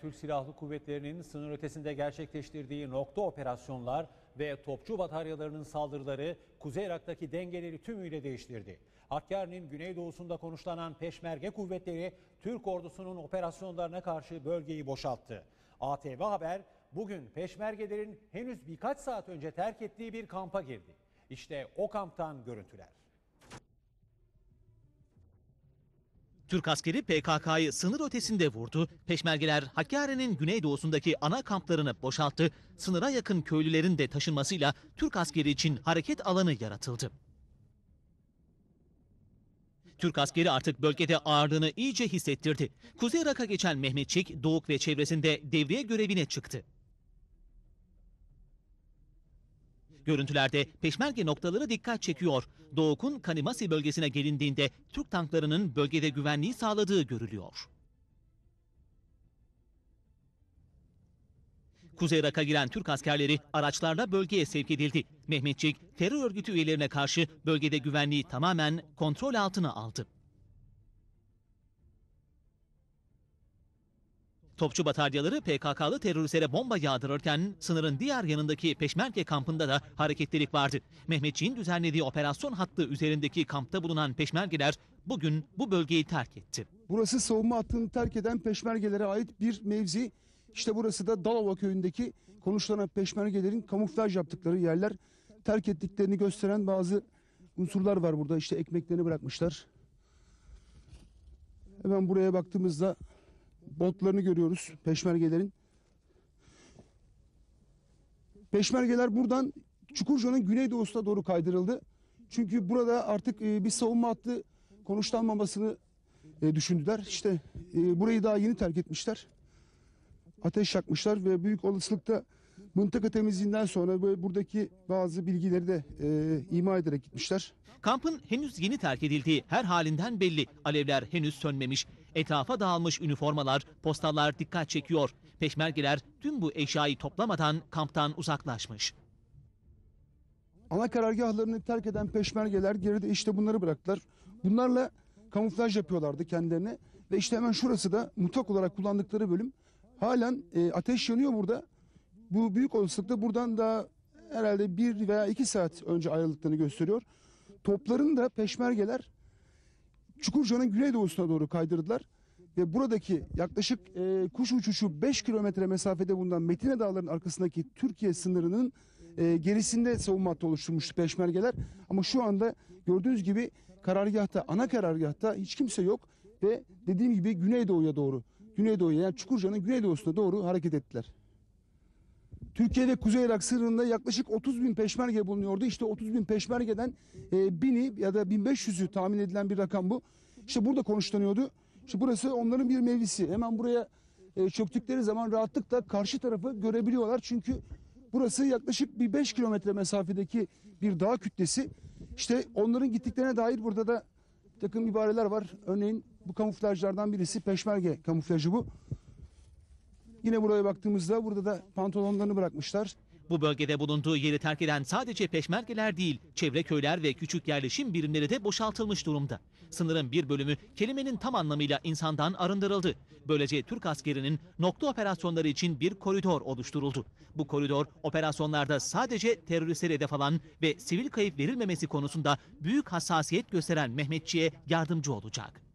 Türk Silahlı Kuvvetleri'nin sınır ötesinde gerçekleştirdiği nokta operasyonlar ve topçu bataryalarının saldırıları Kuzey Irak'taki dengeleri tümüyle değiştirdi. Hakkari'nin güneydoğusunda konuşlanan peşmerge kuvvetleri Türk ordusunun operasyonlarına karşı bölgeyi boşalttı. ATV Haber bugün peşmergelerin henüz birkaç saat önce terk ettiği bir kampa girdi. İşte o kamptan görüntüler. Türk askeri PKK'yı sınır ötesinde vurdu. Peşmergeler Hakkari'nin güneydoğusundaki ana kamplarını boşalttı. Sınıra yakın köylülerin de taşınmasıyla Türk askeri için hareket alanı yaratıldı. Türk askeri artık bölgede ağırlığını iyice hissettirdi. Kuzey Irak'a geçen Mehmetçik, Doğuk ve çevresinde devriye görevine çıktı. Görüntülerde peşmerge noktaları dikkat çekiyor. Doğuk'un Kanimasi bölgesine gelindiğinde Türk tanklarının bölgede güvenliği sağladığı görülüyor. Kuzey Irak'a giren Türk askerleri araçlarla bölgeye sevk edildi. Mehmetçik terör örgütü üyelerine karşı bölgede güvenliği tamamen kontrol altına aldı. Topçu bataryaları PKK'lı teröristlere bomba yağdırırken sınırın diğer yanındaki Peşmerge kampında da hareketlilik vardı. Mehmetçiğin düzenlediği operasyon hattı üzerindeki kampta bulunan Peşmergeler bugün bu bölgeyi terk etti. Burası savunma hattını terk eden peşmergelere ait bir mevzi. İşte burası da Dalova köyündeki konuşlanan peşmergelerin kamuflaj yaptıkları yerler. Terk ettiklerini gösteren bazı unsurlar var burada. İşte ekmeklerini bırakmışlar. Hemen buraya baktığımızda botlarını görüyoruz peşmergelerin. Peşmergeler buradan Çukurca'nın güneydoğusuna doğru kaydırıldı. Çünkü burada artık e, bir savunma hattı konuşlanmamasını e, düşündüler. İşte e, burayı daha yeni terk etmişler. Ateş yakmışlar ve büyük olasılıkla mıntıka temizliğinden sonra buradaki bazı bilgileri de e, ima ederek gitmişler. Kampın henüz yeni terk edildiği her halinden belli. Alevler henüz sönmemiş. Etrafa dağılmış üniformalar, postallar dikkat çekiyor. Peşmergeler tüm bu eşyayı toplamadan kamptan uzaklaşmış. Ana karargahlarını terk eden peşmergeler geride işte bunları bıraktılar. Bunlarla kamuflaj yapıyorlardı kendilerine. Ve işte hemen şurası da mutak olarak kullandıkları bölüm. Halen e, ateş yanıyor burada. Bu büyük olasılıkla buradan da herhalde bir veya iki saat önce ayrıldıklarını gösteriyor. Toplarını da peşmergeler Çukurca'nın güneydoğusuna doğru kaydırdılar. Ve buradaki yaklaşık e, kuş uçuşu 5 kilometre mesafede bulunan Metine Dağları'nın arkasındaki Türkiye sınırının e, gerisinde savunma hattı oluşturmuştu peşmergeler. Ama şu anda gördüğünüz gibi karargahta, ana karargahta hiç kimse yok. Ve dediğim gibi güneydoğuya doğru, güneydoğuya yani Çukurca'nın güneydoğusuna doğru hareket ettiler. Türkiye ve Kuzey Irak sınırında yaklaşık 30 bin peşmerge bulunuyordu. İşte 30 bin peşmergeden e, bini ya da 1500'ü tahmin edilen bir rakam bu. İşte burada konuşlanıyordu. İşte burası onların bir mevlisi. Hemen buraya e, çöktükleri zaman rahatlıkla karşı tarafı görebiliyorlar. Çünkü burası yaklaşık bir 5 kilometre mesafedeki bir dağ kütlesi. İşte onların gittiklerine dair burada da takım ibareler var. Örneğin bu kamuflajlardan birisi peşmerge kamuflajı bu. Yine buraya baktığımızda burada da pantolonlarını bırakmışlar. Bu bölgede bulunduğu yeri terk eden sadece peşmergeler değil, çevre köyler ve küçük yerleşim birimleri de boşaltılmış durumda. Sınırın bir bölümü kelimenin tam anlamıyla insandan arındırıldı. Böylece Türk askerinin nokta operasyonları için bir koridor oluşturuldu. Bu koridor operasyonlarda sadece teröristlere hedef alan ve sivil kayıp verilmemesi konusunda büyük hassasiyet gösteren Mehmetçiğe yardımcı olacak.